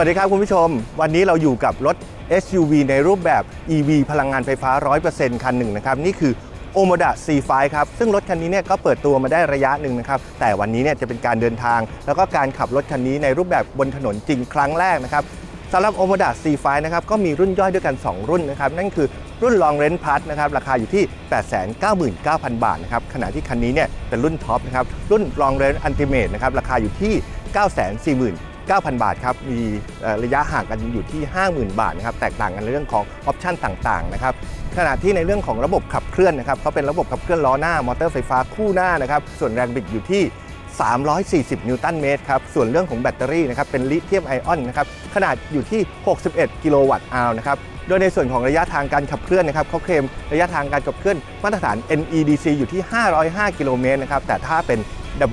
สวัสดีครับคุณผู้ชม วันนี้เราอยู่กับรถ SUV ในรูปแบบ EV พลังงานไฟฟ้า 100%คันหนึ่งนะครับ นี่คือ o m o d a C5 ครับ ซึ่งรถคันนี้เนี่ยก็เปิดตัวมาได้ระยะหนึ่งนะครับ แต่วันนี้เนี่ยจะเป็นการเดินทาง แล้วก็การขับรถคันนี้ในรูปแบบบนถนนจริงครั้งแรกนะครับสำหรับ o m o d a C5 นะครับก็มีรุ่นย่อยด้วยกัน 2 รุ่นนะครับ นั่นคือรุ่น Long Range Plus นะครับราคาอยู่ที่ 899,000 บาทนะครับขณะที่คันนี้เนี่ยเป็นรุ่นท็อปนะครับรุ่น Long Range Ultimate นะครับราคาอยู่ที่ 940,000 9,000 บาทครับ มีระยะห่างกันอยู่ที่ 50,000 บาทนะครับ แตกต่างกันในเรื่องของออปชันต่างๆนะครับ ขณะที่ในเรื่องของระบบขับเคลื่อนนะครับเขาเป็นระบบขับเคลื่อนล้อหน้า มอเตอร์ไฟฟ้าคู่หน้านะครับ ส่วนแรงบิดอยู่ที่ 340 นิวตันเมตรครับ ส่วนเรื่องของแบตเตอรี่นะครับ เป็นลิเธียมไอออนนะครับ ขนาดอยู่ที่ 61 กิโลวัตต์อาวนะครับ โดยในส่วนของระยะทางการขับเคลื่อนนะครับเขาเคลมระยะทางการขับเคลื่อนมาตรฐาน NEDC อยู่ที่ 505 กิโลเมตรนะครับ แต่ถ้าเป็น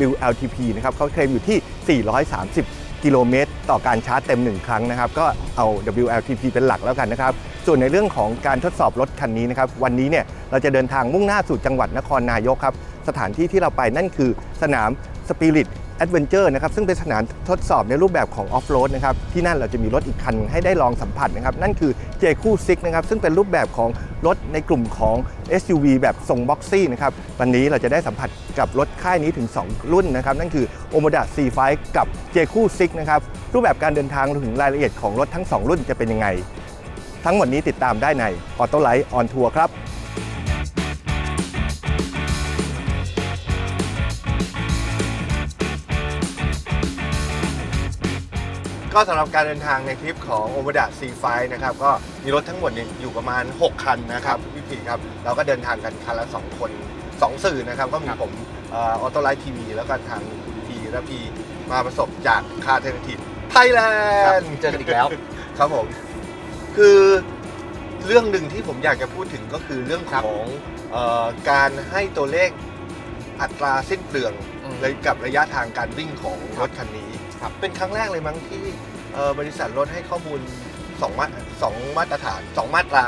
WLTP นะครับเขาเคลมอยู่ที่ 430 กิโลเมตร ต่อการชาร์จเต็ม 1 ครั้งนะครับ ก็เอา WLTP เป็นหลักแล้วกันนะครับ ส่วนในเรื่องของการทดสอบรถคันนี้นะครับ วันนี้เนี่ยเราจะเดินทางมุ่งหน้าสู่จังหวัดนครนายกครับ สถานที่ที่เราไปนั่นคือสนามสปิริต Spirit Adventure นะครับซึ่งเป็นสนามทดสอบในรูปแบบของออฟโรดนะครับที่นั่นเราจะมีรถอีกคันให้ได้ลองสัมผัสนะครับนั่นคือ j คู่ซิกนะครับซึ่งเป็นรูปแบบของรถในกลุ่มของ SUV แบบทรงบ็อกซี่นะครับวันนี้เราจะได้สัมผัสกับรถค่ายนี้ถึง 2 รุ่นนะครับนั่นคือ o m o d a C5 กับ j คู่ซิกนะครับรูปแบบการเดินทางถึงรายละเอียดของรถทั้ง 2 รุ่นจะเป็นยังไง ทั้งหมดนี้ติดตามได้ใน Auto Light on Tour ครับ ก็สำหรับการเดินทางในทริปของ o m o d a C5 นะครับก็มีรถทั้งหมดเนี่ยอยู่ประมาณ 6 คันนะครับพี่ผีครับเราก็เดินทางกันคันละ 2 คน 2 สื่อนะครับก็มีผมออโต้ไลท์ทีวีแล้วก็ทางพีและพีมาประสบจากคาเทนทีไทยแลครับนด์เจอกันอีกแล้วครับผมคือเรื่องหนึ่งที่ผมอยากจะพูดถึงก็คือเรื่องคขรับองเออการให้ตัวเลขอัตราสิ้นเปลืองอืมเลยกับระยะทางการวิ่งของครรับถคันนี้ ครับเป็นครั้งแรกเลยมั้งที่เอ่อบริษัทรถให้ข้อมูล2มาสองมาตรฐาน2มาตรา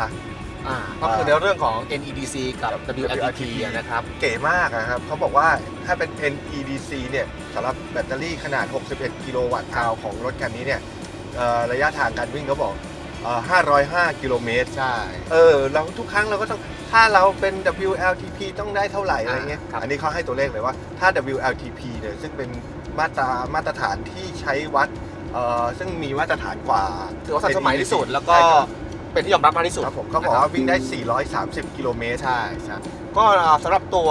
อ่าก็คือในเรื่องของ NEDC กับกับ WLTP อะนะครับ เก๋มากนะครับเขาบอกว่าถ้าเป็น NEDC เนี่ยสำหรับแบตเตอรี่ขนาด 61 กิโลวัตต์อาวของรถคันนี้เนี่ยเอ่อระยะทางการวิ่งเขาบอกเอ่อ505 กิโลเมตร ใช่ เออเราทุกครั้งเราก็ต้องถ้าเราเป็น WLTP ต้องได้เท่าไหร่อะไรเงี้ย อ่าครับ อันนี้เขาให้ตัวเลขเลยว่าถ้า WLTP เนี่ยซึ่งเป็น มาตรามาตรฐานที่ใช้วัดเอ่อซึ่งมีมาตรฐานกว่าถือว่าทันสมัยที่สุดแล้วก็ใช่ครับ เป็นที่ยอมรับมากที่สุด ครับผมเขาบอกว่าวิ่งได้ 430 กิโลเมตร ใช่ใช่ ก็สำหรับตัว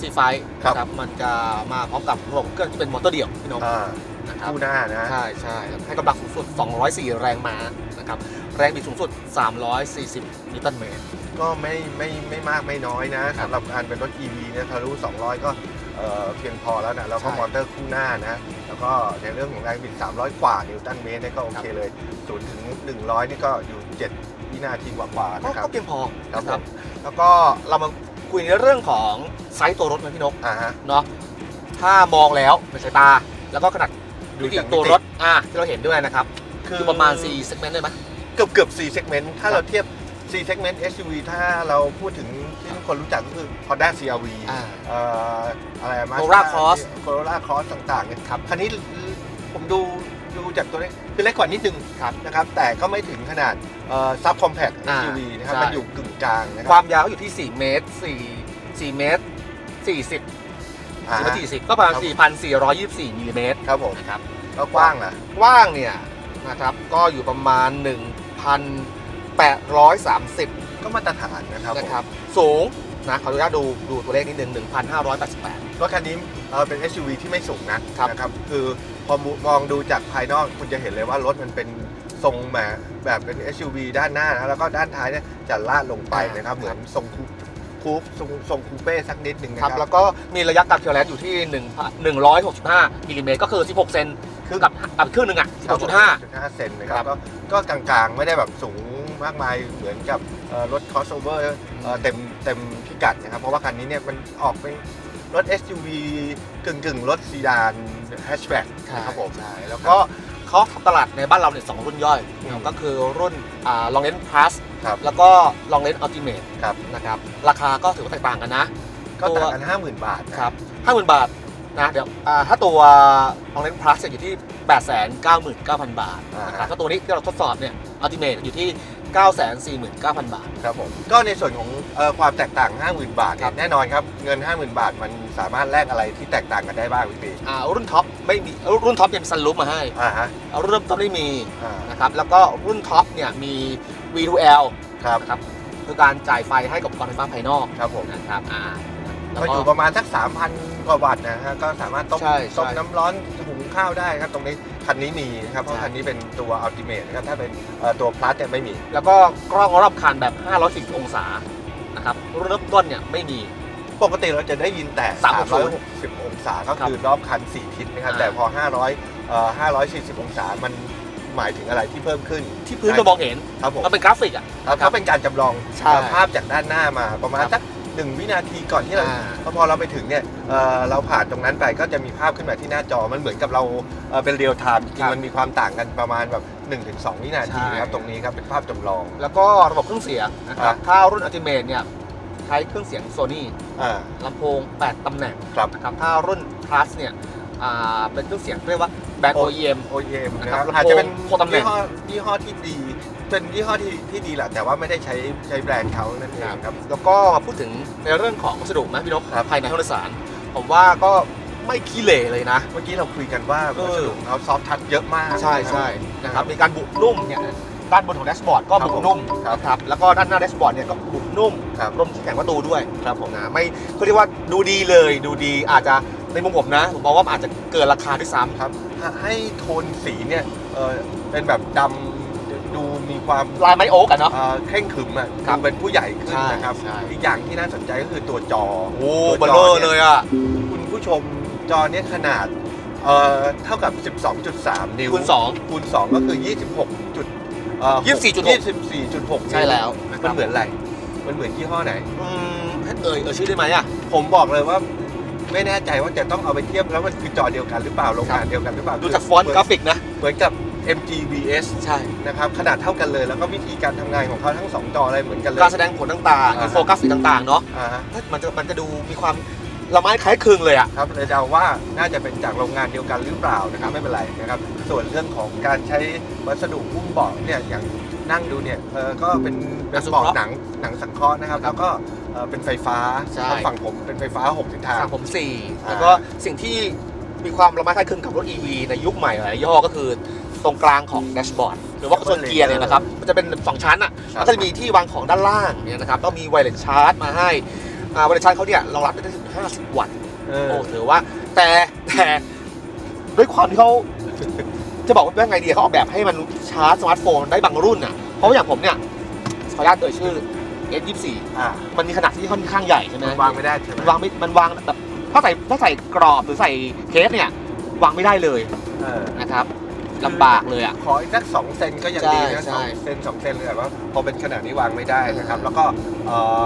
C5 ครับนะครับ มันจะมาพร้อมกับระบบเครื่องที่เป็นมอเตอร์เดี่ยวพี่นกอ่านะครับ คู่หน้านะ ใช่ใช่ให้กำลังสูงสุด 204 แรงม้านะครับ แรงบิดสูงสุด 340 นิวตันเมตร ก็ไม่ไม่ไม่มากไม่น้อยนะครับสำหรับการเป็นรถ EV เนี่ยทะลุ200 ก็ เอ่อเพียงพอแล้วนะแล้วก็ใช่มอเตอร์คู่หน้านะ แล้วก็ในเรื่องของแรงบิด 300 กว่านิวตันเมตรเนี่ยก็โอเคเลย0ถึง 100 นี่ก็อยู่ 7 วินาทีกว่าๆก็นะครับก็เพียงพอครับนะผมแล้วก็เรามาคุยในเรื่องของไซส์ตัวรถนะพี่นกอ่าฮะเนาะถ้ามองแล้วในสายตา แล้วก็ขนาดดูดูจากที่ตัวมิติรถอะที่เราเห็นด้วยนะครับ คือประมาณ4 segment ได้ไหมเกือบเกือบ4 segment ถ้าครับเราเทียบ4 segment SUV ถ้าเราพูดถึง ที่ทุกคนรู้จักก็คือ Honda CRV อ่าเอ่ออะไรมา Corolla Cross Corolla Cross ต่างๆเนี่ยครับคันนี้ผมดูดูจากตัวเลขคือเล็กกว่านิดนึงครับนะครับ แต่ก็ไม่ถึงขนาดซับคอมแพคอ่า SUV นะครับ ใช่ มันอยู่กึ่งกลางนะคครับวามยาวก็อยู่ที่ 4 เมตร4 4เมตร40 อ่า4เมตร40 ก็ประมาณ4,424มิลลิเมตรครับผมนะครับก็กว้างนะกว้างเนี่ยนะครับก็อยู่ประมาณ 1,830 ก็มาตรฐานนะครับผมนะครับสูงนะขออนุญาตดูดูตัวเลขนิดนึง1,588 รถคันนี้เอ่อเป็น SUV ที่ไม่สูงนะครับ นะครับ คือพอมองดูจากภายนอกคุณจะเห็นเลยว่ารถมันเป็นทรงแบบแบบเป็น SUV ด้านหน้านะแล้วก็ด้านท้ายเนี่ยจะลาดลงไปนะครับ เหมือนทรงคูคูปทรงทรงคูเป้สักนิดหนึ่งนะคครัรับบแล้วก็มีระยะการเทเลสอยู่ที่1 165มิลลิเมตรก็คือ 16 เซนคือกับกับครึ่งหนึ่งอะครับ16.5 16.5เซนนะคครัรับบก็ก็กลางๆ ไม่ได้แบบสูง มากมายเหมือนกับเอ่อรถ crossover เอ่อเต็มเต็มพิกัดนะครับ เพราะว่าคันนี้เนี่ยมันออกเป็นรถ SUV กึ่งกึ่งๆรถซีดานแฮชแบ็กนะครับผมใช่แล้วก็เขาทำตลาดในบ้านเราเนี่ยสองรุ่นย่อยอืมก็คือรุ่นอ่า Long Range Plus ครับแล้วก็ Long Range Ultimate ครับนะครับราคาก็ถือว่าแตกต่างกันนะ ก็ต่างกัน 50,000 บาทนะครับห้าหมื่นบาทนะเดี๋ยวอ่าถ้าตัว Long Range Plus เนี่ยอยู่ที่ 899,000 บาทอ่านนะครับก็ตัวนี้ที่เราทดสอบเนี่ยอัลติเมทอยู่ที่ 949,000 บาท ครับผมก็ในส่วนของเอ่อความแตกต่าง 50,000 บาทครัเนี่ยบแน่นอนครับเงิน 50,000 บาทมันสามารถแลกอะไรที่แตกต่างกันได้บ้างพี่ปีอ่ารุ่นท็อปไม่มีรุ่นท็อปเนี่ยมีซันรูฟมาให้อ่าฮะรุ่นเริ่มต้นไม่มีอ่านะครับแล้วก็รุ่นท็อปเนี่ยมี V2L ครับนะครับคือการจ่ายไฟให้กับอุปกรณ์ไฟฟ้าภายนอกครับผมนะครับอ่าแล้วก็ก็ อยู่ประมาณสัก 3,000 กว่าวัตต์นะฮะก็สามารถต้มใช่ใช่ต้มน้ำร้อนหุงข้าวได้ครับตรงนี้ คันนี้มีนะครับเพราะใช่คันนี้เป็นตัวอัลติเมทนะครับถ้าเป็นเอ่อตัวพลัสเนี่ยไม่มี แล้วก็กล้องรอบคันแบบ 510 องศานะครับรุ่นเริ่มต้นเนี่ยไม่มีปกติเราจะได้ยินแต่ 360 360องศาก็คือรอบคัน 4 ทิศนะครับอ่าแต่พอ 500เอ่อ540 องศามันหมายถึงอะไรที่เพิ่มขึ้น ที่พื้นเรามองเห็นครับผมมันเป็นกราฟิกอะครับเขาเป็นการจำลองใช่ภาพจากด้านหน้ามาประมาณครับสัก หนึ่งวินาทีก่อนที่เราอ่า พอพอเราไปถึงเนี่ยเอ่อเราผ่านตรงนั้นไปก็จะมีภาพขึ้นมาที่หน้าจอมันเหมือนกับเราเอ่อเป็นเรียลไทม์จริงๆมันมีความต่างกันประมาณแบบ1-2 วินาทีนะครับตรงนี้ครับเป็นภาพจำลอง แล้วก็ระบบเครื่องเสียงนะครับอ่าถ้ารุ่นอัลติเมทเนี่ยใช้เครื่องเสียงโซนี่อ่าลำโพง 8 ตำแหน่งครับ นะครับถ้ารุ่น plus เนี่ยอ่าเป็นเครื่องเสียงเรียกว่าแบรนด์โอ OEM OEM นะนะคครัรับบอาจจะเป็นโคตรตำแหน่ง ยี่ห้อยี่ห้อที่ดี เป็นยี่ห้อที่ที่ดีแหละแต่ว่าไม่ได้ใช้ใช้แบรนด์เขานั่นเองครับ แล้วก็มาพูดถึงในเรื่องของวัสดุนะพี่นพครับภายในห้องโดยสาร ผมว่าก็ไม่ขี้เหร่เลยนะ เมื่อกี้เราคุยกันว่าเออวัสดุของเขาซอฟทัชเยอะมากใช่ใช่นะครับมีการบุนุ่มเนี่ยด้านบนของแดชบอร์ดก็ครับบุผมนุ่มครับครับแล้วก็ด้านหน้าแดชบอร์ดเนี่ยก็บุนุ่มครับรวมถึงแผงประตูด้วยครับผมนะไม่เขาเรียกว่าดูดีเลยดูดีอาจจะในมุมผมนะ ผมมองว่ามันอาจจะเกินราคาด้วยซ้ำครับ ให้โทนสีเนี่ยเออเป็นแบบดำ ดูมีความลายไม้โอ๊กอะเนาะ เอ่อเคร่งขรึมอะครับดูเป็นผู้ใหญ่ขึ้นใช่นะครับใช่ อีกอย่างที่น่าสนใจก็คือตัวจอโอ้ตัวเบลจเลอนี่ร์เลยอะ คุณผู้ชมจอเนี้ยขนาดเอ่อเท่ากับ 12.3 นิ้วคูณสอง คูณ2ก็คือ 26จุดเอ่อ24.6 24.6ใช่แล้วะคมัรันบ เหมือนอะไรมันเหมือนยี่ห้อไหน อืมให้เอ่ยเอ่ยชื่อได้ไหมอะ ผมบอกเลยว่าไม่แน่ใจว่าจะต้องเอาไปเทียบแล้วมันคือจอเดียวกันหรือเปล่าโรงงานเดียวกันหรือเปล่าดูจากฟอนต์กราฟิกนะ เหมือนกับ MGVS ใช่ นะครับขนาดเท่ากันเลย แล้วก็วิธีการทำงานของเขาทั้งสองจออะไรเหมือนกันเลย การแสดงผลต่างๆอ่าอินโฟกราฟิกต่างๆเนาะอ่าฮะมันจะมันจะดูมีความละไม้คล้ายคลึงเลยอะ ครับเลยเดาว่าน่าจะเป็นจากโรงงานเดียวกันหรือเปล่านะครับไม่เป็นไรนะครับ ส่วนเรื่องของการใช้วัสดุหุ้มเบาะเนี่ยอย่างนั่งดูเนี่ยเออก็เป็นเป็นสังเคราะเบาะห์หนังหนังสังเคราะห์นะครับ แล้วก็เอ่อเป็นไฟฟ้าใช่ ทางฝั่งผมเป็นไฟฟ้า6ทิศทางฝั่งผมสี่อ่า แล้วก็สิ่งที่มีความละไม้คล้ายคลึงกับรถ EV ในยุคใหม่หลายยี่ห้อก็คือ ตรงกลางของแดชบอร์ดหรือว่าคอนโซลเกียร์เนี่ยนะครับมันจะเป็นสองชั้นอะครับแล้วก็จะมีที่วางของด้านล่างเนี่ยนะครับก็มีไวเลสชาร์จมาให้อ่าไวเลสชาร์จเขาเนี่ยรองรับได้ถึง 50 วัตต์เออโอ้ถือว่าแต่แต่ด้วยความที่เขาจะบอกว่าไงดีเขาออกแบบให้มันชาร์จสมาร์ทโฟนได้บางรุ่นอะเพราะว่าอย่างผมเนี่ยขออนุญาตเอ่ยชื่อ S24 อ่ามันมีขนาดที่ค่อนข้างใหญ่ใช่ไหมมันวางไม่ได้ใช่ไหมมันวางไม่มันวางแบบถ้าใส่ถ้าใส่กรอบหรือใส่เคสเนี่ยวางไม่ได้เลยเออนะครับ ลำบากเลยอะ ขออีกสักสองเซนก็ยังดีนะใช่สองใช่เซนสองเซนเลยแต่ว่าพอเป็นขนาดนี้วางไม่ได้นะครับ แล้วก็เอ่อ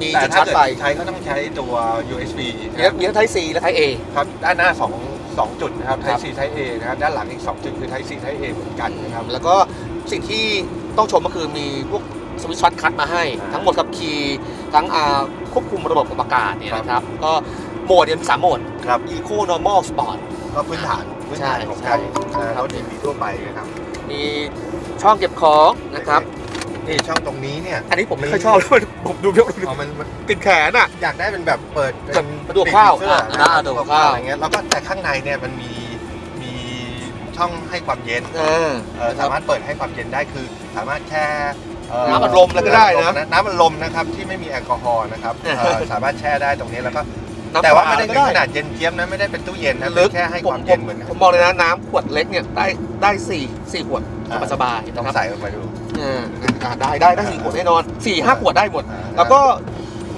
มีแต่จุดถ้าชาร์จเกิดไฟใช้ก็ต้องใช้ตัว USB มีทั้งมีทั้งไทซีและไทเอครับด้านหน้า2 2จุดนะครับ ครับ Type C Type A นะครับด้านหลังอีก2จุดคือ Type C Type A เหมือนกันนะครับ แล้วก็สิ่งที่ต้องชมก็คือมีพวกสวิตช์ช็อตคัทมาให้ อ่าทั้งหมดกับคีย์ทั้งอ่าควบคุมระบบปรับอากาศเนี่ยครับ นะครับ ก็โหมดเนี่ยมีสามโหมด ครับ Eco Normal Sport ก็พื้นฐานพื้นฐานของใช่การรถ EV ทั่วไปนะครับมีช่องเก็บของนะครับ นี่ช่องตรงนี้เนี่ยอันนี้ผมไม่ค่อยชอบเลยผมดูเยอะอ๋อมันมันติดแขนอะ อยากได้เป็นแบบเปิดเป็นประตูข้าวปีกผีเสื้ออ่านะประตูข้าวอะไรเงี้ยแล้วก็แต่ข้างในเนี่ยมันมีมีช่องให้ความเย็นเออเอ่อสามารถเปิดให้ความเย็นได้คือ สามารถแช่เอ่อน้ำอัดลมอะไรก็ได้นะ น้ำอัดลมนะครับที่ไม่มีแอลกอฮอล์นะครับเอ่อสามารถแช่ได้ตรงนี้แล้วก็ น้ำแต่ว่าเปล่ไม่ได้ก็ถึงขนาดเย็นเจี๊ยบนะไม่ได้เป็นตู้เย็นนะเป็นแค่ให้ความเย็นเหมือนผมบอกเลยนะน้ำขวดเล็กเนี่ยได้ได้สี่สี่ขวดอ่าสบายๆต้อนะงครับใส่ลงไปดูเอออ่าได้ได้ได้สี่ขวดแน่นอนสี่ห้าขวดได้หมดอ่าแล้วก็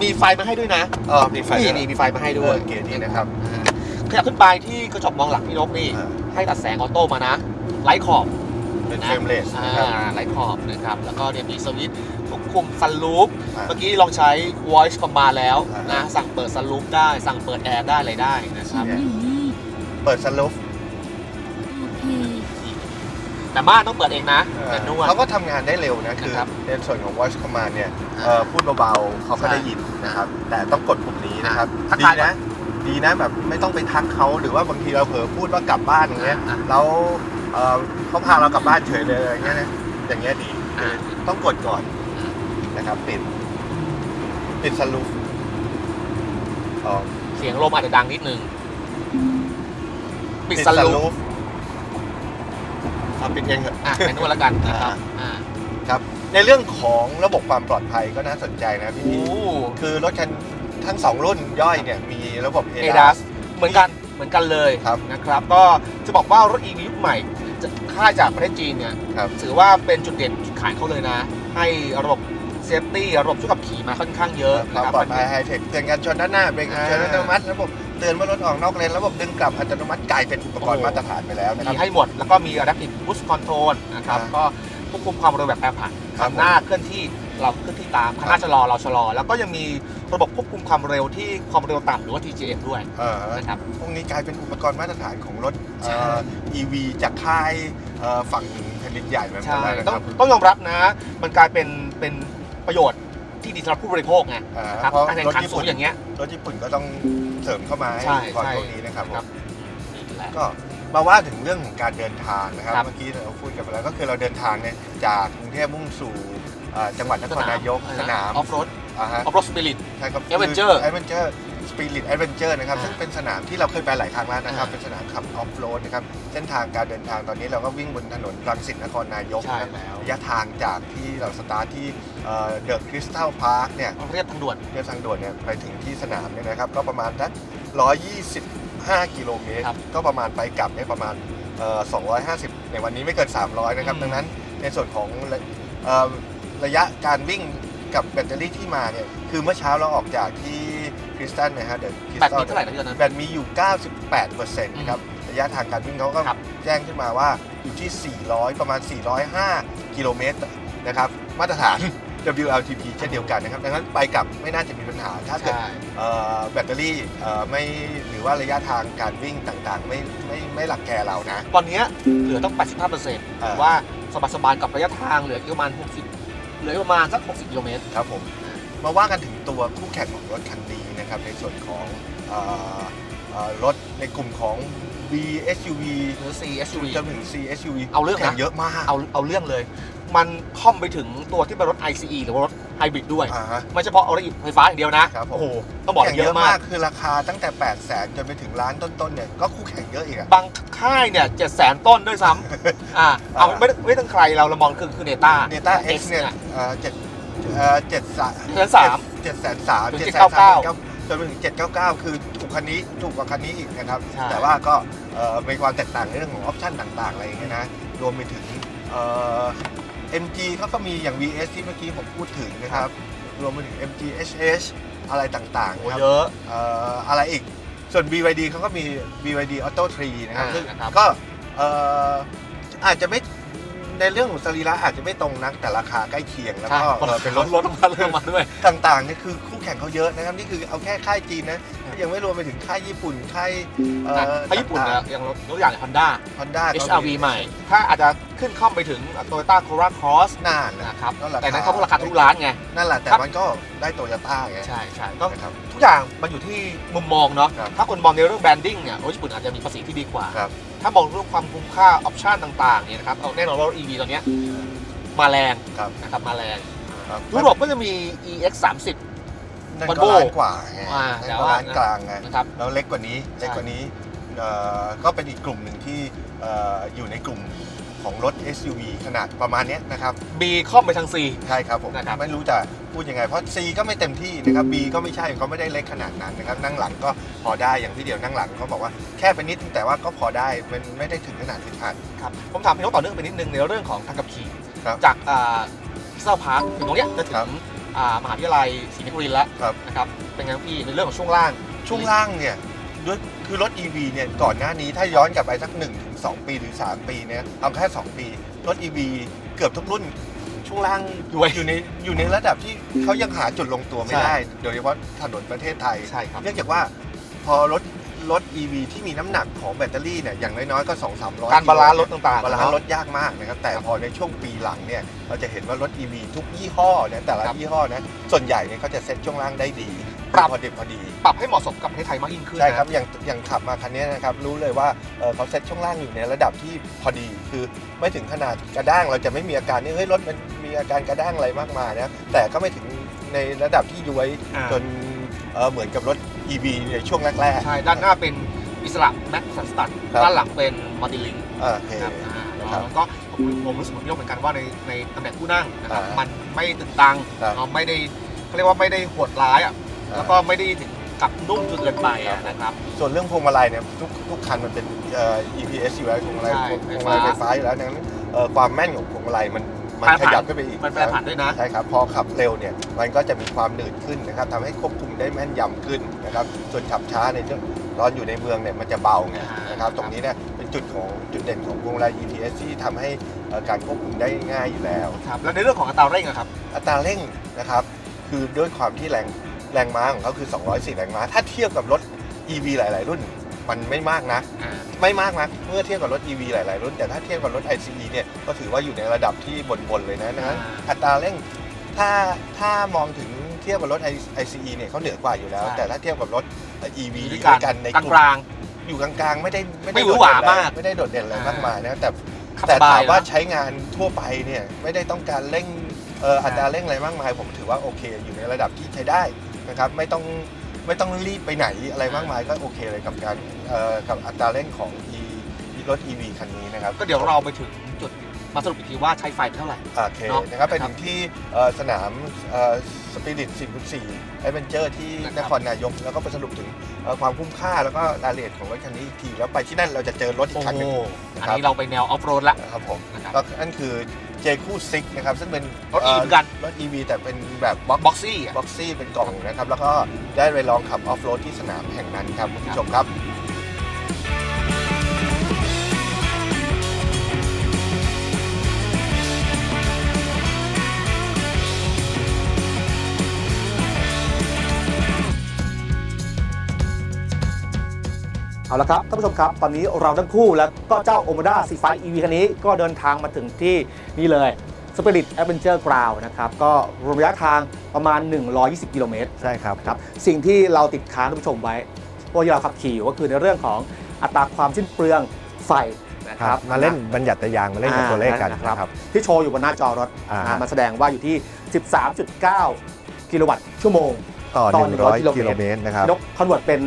มีไฟมาให้ด้วยนะเออมีไฟนี่ด้วยนี่มีไฟมาให้ด้ด้ววยยเกียร์นี้นะครับ อ่าขยับขึ้นไปที่กระจกมองหลังพี่นกนี่อ่า ให้ตัดแสงออโต้มานะไลท์ขอบ เป็นนะเฟรมเลสอ่นะครับาไลท์ขอบนะครับ แล้วก็เนี่ยมีสวิตช์ ควบคุมซันรูฟอ่าเมื่อกี้ลองใช้ voice command แล้วอ่าน นะ สั่งเปิดซันรูฟได้ สั่งเปิดแอร์ได้อะไรได้นะครับเนี่ยอยู่นี่เปิดสลูฟโอเคแต่ม่านต้องเปิดเองนะแต่นวด เขาก็ทำงานได้เร็วนะ คือนะครับในส่วนของ voice command เนี่ยอ่าเอ่อพูดเบาๆเขาก็ใช่ได้ยินนะครับ แต่ต้องกดปุ่มนี้นะครับ ทักดีทายก่อนนะ ดีนะแบบไม่ต้องไปทักเขาหรือว่าบางทีเราเผลอพูดว่ากลับบ้านอย่างเงี้ย อะแล้วเอ่อเขาพาเรากลับบ้านเฉยเลยอะไรเงี้ยนะอย่างเงี้ยดีอะต้องกดก่อน นะครับปิดปิดสลูปอ๋อเสียงลมอาจจะดังนิดนึง ปิดสลูปปอะปิดเองเถอะอะไปนวดแล้วกันนะครับอ่าครับ ในเรื่องของระบบความปลอดภัยก็น่าสนใจนะพี่โอ้คือรถคันทั้งสองรุ่นย่อยเนี่ยมีระบบ เอ ADAS ดัสเหมือนกันเหมือนกันเลยครับ นะครับ ก็จะบอกว่ารถ EV ยุคใหม่จะค่ายจากประเทศจีนเนี่ย ครับ ถือว่าเป็นจุดเด่นจุดขายเขาเลยนะ ให้ระบบ เซฟตี้ระบบช่วยขับขี่มาค่อนข้างเยอะความนะปลอดภัยไฮเทคเตือนการชนด้านหน้าเบรกอัตโนมัติระบบเตือนว่ารถออกนอกเลนระบบดึงกลับอัตโนมัติกลายเป็นอุปกรณ์มาตรฐานไปแล้วนะคมีรับให้หมด แล้วก็มี Adaptive Cruise Control นะครับอ่าก็ควบคุมความเร็วแบบแปรผันครับคันหน้าเคลื่อนที่เราเคลื่อนที่ตามคันหน้าชะลอเราชะลอ แล้วก็ยังมีระบบควบคุมความเร็วที่ความเร็วต่ำหรือว่า TGM ด้วยเออนะครับพวกนี้กลายเป็นอุปกรณ์มาตรฐานของรถใช่เอ่อ EV จากค่ายเอ่อฝั่งแผ่นดินใหญ่มาหมดใช่แล้วนะต้อคงรับต้องยอมรับนะ มันกลายเป็นเป็น ประโยชน์ที่ดีสำหรับผู้บริโภคไงอ่าครับเพราะการแข่งรถขันญี่สูปุ่งนอย่างเงี้ย รถญี่ปุ่นก็ต้องเสริมเข้ามาให้ใช่อุปกรณ์ใช่ พวกนี้นะครับผมครับนี่แหละ ก็มาว่าถึงเรื่องของการเดินทางนะครับ ครับเมื่อกี้เราพูดกันไปแล้วก็คือเราเดินทางเนี่ยจากกรุงเทพมุ่งสู่เอ่อจังหวัดนครนายกสนาม ออฟโรดอ่าฮะออฟโรดสปิริต ใช่ครับ Adventure แอดเวนเจอร์ สปิริตแอดเวนเจอร์นะครับอ่าซึ่งเป็นสนามที่เราเคยไปหลายครั้งแล้วนะครับอ่าเป็นสนามขับออฟโรดนะครับ เส้นทางการเดินทางตอนนี้เราก็วิ่งบนถนนรังสิตนครนายกใช่นะครับแล้ว ระยะทางจากที่เราสตาร์ทที่เดอะคริสตัลพาร์คเนี่ย เรียบทางด่วน เรียบทางด่วนเนี่ยไปถึงที่สนามเนี่ยนะครับ ก็ประมาณสัก125 กิโลเมตร ครับก็ประมาณไปกลับเนี่ยประมาณเอ่อ250 ในวันนี้ไม่เกิน 300 นะครับ อืม ดังนั้นในส่วนของระเอ่อระยะการวิ่งกับแบตเตอรี่ที่มาเนี่ย คือเมื่อเช้าเราออกจากที่ คริสตันนะฮะเดอะคริสแบตตัลมีเท่าไหร่นะพี่ตอนนั้น แบตมีอยู่ 98%นะครับระยะทางการวิ่งเขาก็ครับ แจ้งขึ้นมาว่าอยู่ที่ 400 ประมาณ 405 กิโลเมตรนะครับมาตรฐาน WLTP เช่นเดียวกันนะครับดังนั้นไปกลับไม่น่าจะมีปัญหาถ้าเกิด ใช่ เอ่อแบตเตอรี่เอ่อไม่หรือว่าระยะทางการวิ่งต่างๆ ไม่ไม่ไม่หลักแกเรานะ ตอนเนี้ยเหลือต้อง 85%อ่าว่าสบายๆกับระยะทางเหลืออีกประมาณ 60 เหลืออีกประมาณสัก 60 กิโลเมตร ครับผม มาว่ากันถึงตัวคู่แข่งของรถคันนี้ นะครับในส่วนของเอ่อเอ่อรถในกลุ่มของ B SUV หรือ C SUV จนถึง C SUV เอาเรื่องนะแข่งเยอะมากเอาเอาเรื่องเลย มันค่อมไปถึงตัวที่เป็นรถ ICE หรือว่ารถไฮบริดด้วยอ่าฮะไม่เฉพาะเอารถไฟฟ้าอย่างเดียวนะครับผมโอ้โหต้องบอกแข่งเยเยอะอะมามากกคือราคาตั้งแต่ 8 0 0แสนจนไปถึงล้านต้นๆเนี่ยก็คู่แข่งเยอะอีกอะบางค่ายเนี่ยเจ็ดแสนต้นด้วยซ้ำอ่าเอาไม่ไม่ต้องใครเราเรามองคือคือเนต้าเนต้า X เนี่ยเอ่อเจ็ดเอ่อเจ็ดสามเจ็ดสามเจ็ดแสนสามถึงเจ็ดแสนสาม799 จนไปถึงเจ็ดเก้าเก้าคือถูกคันนี้ถูกกว่าคันนี้อีกนะครับ ใช่ แต่ว่าก็เอ่อมีความแตกต่างในเรื่องของออปชั่นต่างๆ อะไรอย่างเงี้ยนะรวมไปถึงเอ่อ MG เขาก็มีอย่าง VS ที่เมื่อกี้ผมพูดถึงนะครับ รวมไปถึง MG HS อะไรต่างๆโอ้นะครับเยอะ เอ่ออะไรอีกส่วน BYD เขาก็มี BYD Auto 3 นะครับอ่าซึ่งนะครับ ก็เอ่ออาจจะไม่ ในเรื่องของสรีระอาจจะไม่ตรงนักแต่ราคาใกล้เคียงแล้วใช่ก็เอ่อเป็นรถรถมาเริ่มมาด้วย ต่างๆเนี่ยคือคู่แข่งเขาเยอะนะครับนี่คือเอาแค่ค่ายจีนนะยังไม่รวมไปถึงค่ายญี่ปุ่นค่ายเอ่อถ้าญี่ปุ่นเนี่ยอย่างรถรถอย่างฮอนด้าฮอนด้า HRV ใหม่ ถ้าอาจจะขึ้นข้อมไปถึง Toyota Corolla Cross นานนะนะครับก็ราคาแต่นั้นเขาพูดราคาทุกร้านไงนั่นแหละแต่ครับมันก็ได้โตโยต้าไงใช่ใช่ก็นะครับทุกอย่างมันอยู่ที่มุมมองเนาะครับถ้าคนมองในเรื่องแบรนดิ้งเนี่ยรถญี่ปุ่นอาจจะมีภาษีที่ดีกว่าครับ ถ้ามองเรื่องความคุ้มค่าออปชันต่างๆเนี่ยนะครับเอาแน่นอนว่ารถ EV ตอนเนี้ยมาแรงครับนะครับมาแรงครับยุโรปก็จะมี EX 30 นั่น Volvo ก็ล้านกว่าไงอ่านั่นแต่ก็ว่า ล้านกลางไงนะครับ แล้วเล็กกว่านี้เล็กกว่านี้เอ่อก็เป็นอีกกลุ่มหนึ่งที่เอ่ออยู่ในกลุ่ม ของรถ SUV ขนาดประมาณเนี้ยนะครับ B ข้อมไปทาง C ใช่ครับผมนะครับ ไม่รู้จะพูดยังไง เพราะ C ก็ไม่เต็มที่นะครับ B ก็ไม่ใช่เขาไม่ได้เล็กขนาดนั้นนะครับนั่งหลังก็พอได้อย่างพี่เดียวนั่งหลังเขาบอกว่าแค่ไปนิดนึงแต่ว่าก็พอได้มันไม่ได้ถึงขนาดอึดอัด ครับ ผมถามพี่น้องต่อเนื่องไปนิดนึงในเรื่องของการขับขี่ ครับจากพิซซ่าพาร์คถึงตรงเนี้ยจะถึครังบ อ่ามหาวิทยาลัยศรีนครินทร์แล้วครับ นะครับเป็นไงพี่ในเรื่องของช่วงล่างช่วงล่างเนี่ยด้วย คือรถ EV เนี่ยก่อนหน้านี้ถ้าย้อนกลับไปสัก1นถึงสปีหรือ 3 ปีเนี่ยเอาแค่ 2 ปี รถ EV เกือบทุกรุ่นช่วงล่างด้วยอยู่ในอยู่ในระดับที่เขายังหาจุดลงตัวไม่ใช่ได้ โดยเฉพาะถนนประเทศไทยใช่ครับเนื่องจากว่าพอรถรถ EV ที่มีน้ำหนักของแบตเตอรี่เนี่ยอย่างน้อยๆก็ 2 3 0 0การบาลานซ์รถต่างๆบาลานซ์เนอะรถยากมากนะครับแต่พอในช่วงปีหลังเนี่ยเราจะเห็นว่ารถ EV ทุกยี่ห้อเนี่ยแต่ละครับยี่ห้อนะส่วนใหญ่เนี่ยเขาจะเซ็ตช่วงล่างได้ดี ปรับพอดีพอดี ปรับให้เหมาะสมกับประเทศไทยมากยิ่งขึ้นใช่ครับ นะ อย่างอย่างขับมาคันนี้นะครับ รู้เลยว่าเอ่อเขาเซ็ตช่วงล่างอยู่ในระดับที่พอดี คือไม่ถึงขนาดกระด้าง เราจะไม่มีอาการนี่เฮ้ยรถมันมีอาการกระด้างอะไรมากมายนะ แต่ก็ไม่ถึงในระดับที่ย้วยอ่า จนเอ่อเหมือนกับรถ EV ในช่วงแรก ใช่ ด้านหน้าเป็นอิสระแม็กซ์สตันครับ ด้านหลังเป็นมัลติลิง ๆอ่าโอเค ครับอ่าครับแล้วก็ผมผมรู้สึกเหมือนพี่โยงเหมือนกันว่าในในตำแหน่งผู้นั่งนะครับอ่ามัมันไม่ตึงตังครับเนาะไม่ได้เขาเรียกว่าไม่ได้โหดร้ายอะอ่า แล้วก็ไม่ได้ถึงกับนุ่มจนเกินไปอะนะครับ ส่วนเรื่องพวงมาลัยเนี่ยทุกทุกคันมันเป็นเอ่อ EPS อยู่แล้วพวงมาลัยใช่พวงมาลัยไฟไฟฟ้า ฟ้าอยู่แล้วดังนั้นเอ่อความแม่นของพวงมาลัยมันมันแปรขผันยับขึ้นไปอีกมันแปรผันด้วยนะ ใช่ครับพอขับเร็วเนี่ยมันก็จะมีความหนืดขึ้นนะครับทำให้ควบคุมได้แม่นยำขึ้นนะครับส่วนขับช้าในเรื่องตอนอยู่ในเมืองเนี่ยมันจะเบาไงอ่านนะครับครับตรงนี้เนี่ยเป็นจุดของจุดเด่นของพวงมาลัย EPS ที่ทำให้เอ่อการควบคุมได้ง่ายอยู่แล้ว ครับ แล้วในเรื่องของอัตราเร่งอะครับ อัตราเร่งนะครับคือด้วยความที่แรง แรงม้าของเขาคือ 204 แรงม้า ถ้าเทียบกับรถ EV หลาย ๆ รุ่น มันไม่มากนะไม่มากนะ เมื่อเทียบกับรถ EV หลาย ๆ รุ่น แต่ถ้าเทียบกับรถ ICE เนี่ย ก็ถือว่าอยู่ในระดับที่บน ๆ เลยนะดังนั้นอ่าอัตราเร่ง ถ้า ถ้ามองถึงเทียบกับรถ ICE เนี่ยเขาเหนือกว่าอยู่แล้วใช่แต่ถ้าเทียบกับรถ EV อยู่ด้ด้ววยยกักันนในกกลุ่ม ลาง อยู่กลางๆ ไม่ได้ไม่ได้ไม่หวือหวาโดดเด่นมากไม่ได้โดดเด่นอะไรอ่ามมากมายนะแต่ๆขับแต่สบาถายมว่านะใช้งานทั่วไปเนี่ยไม่ได้ต้องการเร่งเอ่ออัตราเร่งอะไรมากมาย ผมถือว่าโอเค อยู่ในระดับที่ใช้ได้ นะครับไม่ต้องไม่ต้องรีบไปไหนอะไรมากมายก็โอเคเลยกับการเอ่อกับอัตราเร่งของ e รถ EV คันนี้นะครับก็เดี๋ยวเราไปถึงจุดมาสรุปอีกทีว่าใช้ไฟเท่าไหร่ โอเคเนาะนะครับไปครับถึงที่เอ่อสนามสปิริต4.4 a d v e n t u r e ที่นะครับนครนายก แล้วก็ไปสรุปถึงเอ่อความคุ้มค่าแล้วก็รายละเอียดของรถคันนี้อีกที แล้วไปที่นั่นเราจะเจอรถอีกโอ้คันหโหนึงอันนะครับนี้เราไปแนวออฟโรดละนะครับผม นะครับ ก็นั่นคือ j คู่ซิกนะครับซึ่งเป็นรถ EV เหมือนกัน รถ EV แต่เป็นแบบบ็อกบ็อกซี่อะ บ็อกซี่เป็นกล่องนะครับ แล้วก็ได้ไปลองขับออฟโรดที่สนามแห่งนั้นครับคุณผู้ชมครับ เอาละครับท่านผู้ชมครับ ตอนนี้เราทั้งคู่แล้วก็เจ้า o m o d a C5 EV คันนี้ก็เดินทางมาถึงที่นี่เลย Spirit Adventure Ground นะครับ ก็รวมระยะทางประมาณ 120 กิโลเมตรใช่ครับ ครับสิ่งที่เราติดค้างท่านผู้ชมไว้พวกที่เราขับขี่อยู่ก็คือในเรื่องของอัตราความสิ้นเปลืองไฟนะคครัรับบมาเล่นบัญญัติยางมาเล่นกับตัวเลขกันอ่านะครับ ที่โชว์อยู่บนหน้าจอรถอ่า อ่ามาแสดงว่าอยู่ที่ 13.9 กิโลวัตต์ชั่วโมง ต่อ ต่อ100 100กิโลเมตรนะครับ นกคอนเวิร์ตเป็น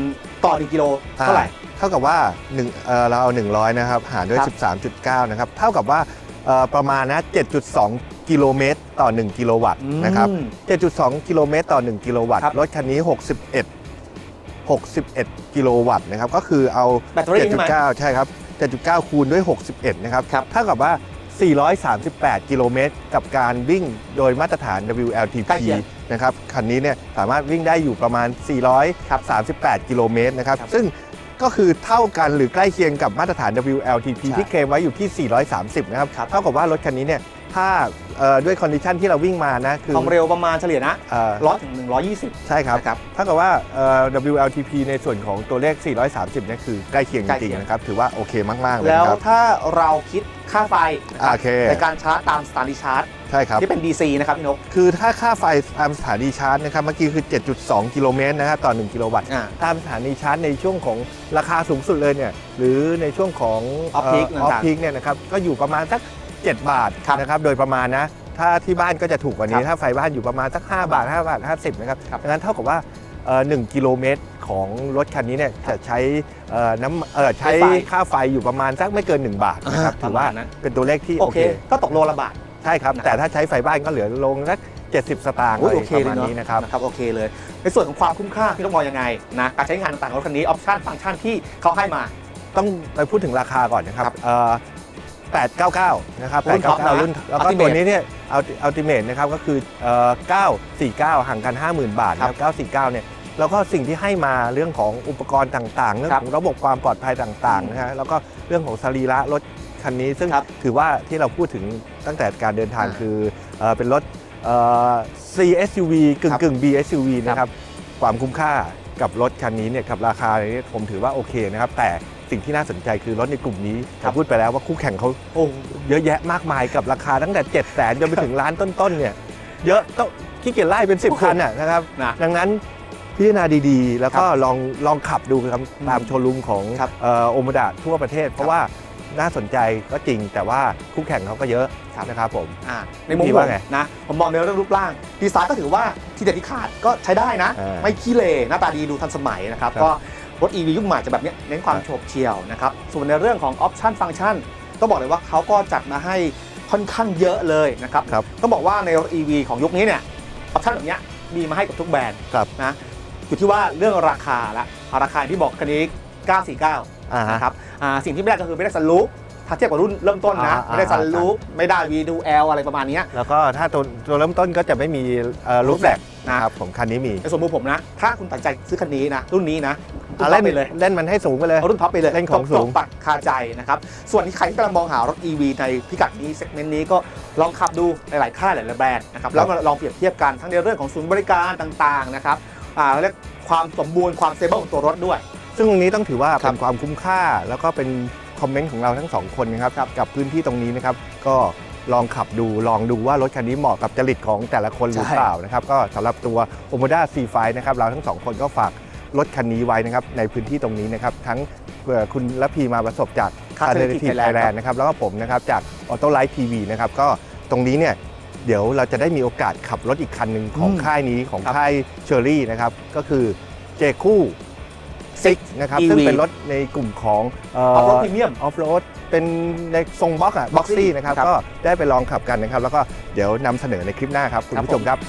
ต่อ1กิโลเท่าไหร่อ่เท่ากับว่า1เอ่อเราเอา 100 นะครับ หารด้วย ครับ13.9 นะครับ เท่ากับว่าเอ่อประมาณนะ 7.2 กิโลเมตรต่อ 1 กิโลวัตต์นะครับ อืม7.2 กิโลเมตรต่อ 1 กิโลวัตต์ครับรถคันนี้ 61 61 กิโลวัตต์นะครับ ก็คือเอา แบตเตอรี่ใช่ไหม7.9 ใช่ครับ 7.9 คูณด้วย 61 นะครับ ครับ เท่ากับว่า 438 กิโลเมตร กับการวิ่งโดยมาตรฐานใกล้ WLTP เคียงนะครับคันนี้เนี่ยสามารถวิ่งได้อยู่ประมาณ 438 กิโลเมตรนะครับครับ ซึ่งก็คือเท่ากันหรือใกล้เคียงกับมาตรฐาน WLTP ใช่ที่เคลมไว้อยู่ที่ 430 นะครับครับ เท่ากับว่ารถคันนี้เนี่ย ถ้าเอ่อด้วยคอนดิชันที่เราวิ่งมานะคือความเร็วประมาณเฉลี่ยนะเอ่อร้อยถึง120ใช่ครับนะครับเท่ากับว่าเอ่อ WLTP ในส่วนของตัวเลข 430เนี่ยคือใกล้เคียงใกล้จริงเคียงๆนะครับ ถือว่าโอเคมาก ๆ เลยแล้วนะครับถ้าเราคิดค่าไฟนะครับโอเคในการชาร์จตามสถานีชาร์จใช่ครับที่เป็น DC นะครับพี่นก คือถ้าค่าไฟตามสถานีชาร์จนะครับเมื่อกี้คือ 7.2 กิโลเมตรนะครับต่อ 1 กิโลวัตต์อ่าตามสถานีชาร์จในช่วงของราคาสูงสุดเลยเนี่ยหรือในช่วงของ Off peak ออฟต่างๆพีคเนี่ยนะครับก็อยู่ประมาณสัก 7 บาทครับนะครับโดยประมาณนะ ถ้าที่บ้านก็จะถูกกว่านี้ครับถ้าไฟบ้านอยู่ประมาณสัก 5 บาท 5 บาท 50 นะครับครับดังนั้นเท่ากับว่าเอ่อ1กิโลเมตรของรถคันนี้เนี่ยจะใช้เอ่อน้ำเอ่อใช้ใช้ไฟค่าไฟอยู่ประมาณสักไม่เกิน 1 บาทนะครับอ่าถือว่าประมาณนั้นเป็นตัวเลขที่โอโอเคเค ก็ตกโลละบาทใช่ครับนะครับ แต่ถ้าใช้ไฟบ้านก็เหลือลงสัก70 สตางค์โอ้ยอะไรโอเคประเลยมาณเนาะนี้นะครับนะครับ โอเคเลย ในส่วนของความคุ้มค่าพี่ต้องมองยังไงนะการใช้งานต่างๆของรถคันนี้ออปชั่นฟังก์ชันที่เขาให้มาต้องไปพูดถึงราคาก่อนนะครับครับเอ่อ 899 นะครับรุ่นท็อปนะ899รุ่นแล้วก็ Ultimate ตัวนี้เนี่ยเอาอัลติเมทนะครับก็คือเอ่อ949 ห่างกัน 50,000 บาทนะครับ949 เนี่ยแล้วก็สิ่งที่ให้มาเรื่องของอุปกรณ์ต่างๆ เรื่องครับของระบบความปลอดภัยต่างๆนะฮะแล้วก็เรื่องของสรีระรถคันนี้ ซึ่งครับถือว่าที่เราพูดถึงตั้งแต่การเดินทางอ่าคือเอ่อเป็นรถเอ่อ CSUV กึ่งกึ่ง BSUV นะครับ ความคุ้มค่ากับรถคันนี้เนี่ยกับราคาเนี่ยผมถือว่าโอเคนะครับ แต่ สิ่งที่น่าสนใจคือรถในกลุ่มนี้ครัเราบพูดไปแล้วว่าคู่แข่งเขาโอ้เยอะแยะมากมายกับราคาตั้งแต่ 7 0 0 0 0 0จนไปถึงล้านต้นๆเนี่ยเยอะต้องขี้เกียจไล่เป็น 10 คันน่ะนะครับ นะดังนั้นพิจารณาดีๆ แล้วก็ลองลองขับดูครับอืมตามโชว์รูมของครับโอมดะทั่วประเทศ เพราะว่าน่าสนใจก็จริงแต่ว่าคู่แข่งเขาก็เยอะครับ นะครับผม อ่าในมุมพี่ผว่ามไงนะผมมองในเรื่องรูปร่างดีไซน์ก็ถือว่าที่เด็ดที่ขาดก็ใช้ได้นะ อ่าไม่ขี้เหร่หน้าตาดีดูทันสมัยนะครับครับ ก็ รถ EV ยุคใหม่จะแบบเนี้ยเน้นความครับโฉบเฉี่ยวนะครับ ส่วนในเรื่องของออปชันฟังก์ชันต้องบอกเลยว่าเขาก็จัดมาให้ค่อนข้างเยอะเลยนะครับครับต้องบอกว่าในรถ EV ของยุคนี้เนี่ยออปชันแบบเนี้ยมีมาให้กับทุกแบรนด์ครับนะอยู่ที่ว่าเรื่องราคาละราคาที่บอกคันนี้ 949อ่าฮะนะครับอ่าสิ่งที่ไม่ได้ก็คือไม่ได้ซันรูฟถ้าเทียบกับรุ่นเริ่มต้นนะอ่าไม่ได้ซันรูฟไม่ได้ V2L อะไรประมาณเนี้ยแล้วก็ถ้าตัวตัวเริ่มต้นก็จะไม่มีรูปแบบนะนะครับผมคันนี้มีในส่วนมือผมนะ ถ้าคุณตัดใจซื้อคันนี้นะ รุ่นนี้นะ รุ่อะนท็เล่อปนไปเลยเล่นมันให้สูงไปเลย เอารุ่นท็อปไปเลยเล่นของสูงจบปัดคาใจนะครับ ส่วนที่ใครที่กำลังมองหารถ EV ในพิกัดนี้เซกเมนต์นี้ก็ลองขับดูหลายๆค่ายหลายๆแบรนด์นะครับแล้วมาลองเปรียบเทียบกันทั้งในเรื่องของศูนย์บริการต่างๆนะครับอ่าเรียกความสมบูรณ์ความเซเบิลของตัวรถด้วย ซึ่งตรงนี้ต้องถือว่าครัเป็บนความคุ้มค่าแล้วก็เป็นคอมเมนต์ของเราทั้งสองคนนะครับกับพื้นที่ตรงนี้นะครับก็ลองขับดูลองดูว่ารถคันนี้เหมาะกับจริตของแต่ละคนหรือใช่เปล่านะครับก็สำหรับตัว o m o d a C5 นะครับเราทั้งสองคนก็ฝาก รถคันนี้ไว้นะครับในพื้นที่ตรงนี้นะครับทั้งเอ่อคุณละพีมาประสบจาก Car Car Relative Relative Thailand Thailand นะครับแล้วก็ผมนะครับจาก Auto Life TV นะครับก็ตรงนี้เนี่ยเดี๋ยวเราจะได้มีโอกาสขับรถอีกคันหนึ่งของอืมค่ายนี้ของครับค่ายเชอรี่นะครับก็คือเจคู่ซิกนะครับ EV ซึ่งเป็นรถในกลุ่มของเอออฟโรดพรีเมียมออฟโรดเป็นในทรงบ็อกอะบ็อก Boxy ซี่นะครับครับก็ได้ไปลองขับกันนะครับ แล้วก็เดี๋ยวนำเสนอในคลิปหน้าครับคุณครับผู้ชมผมครับ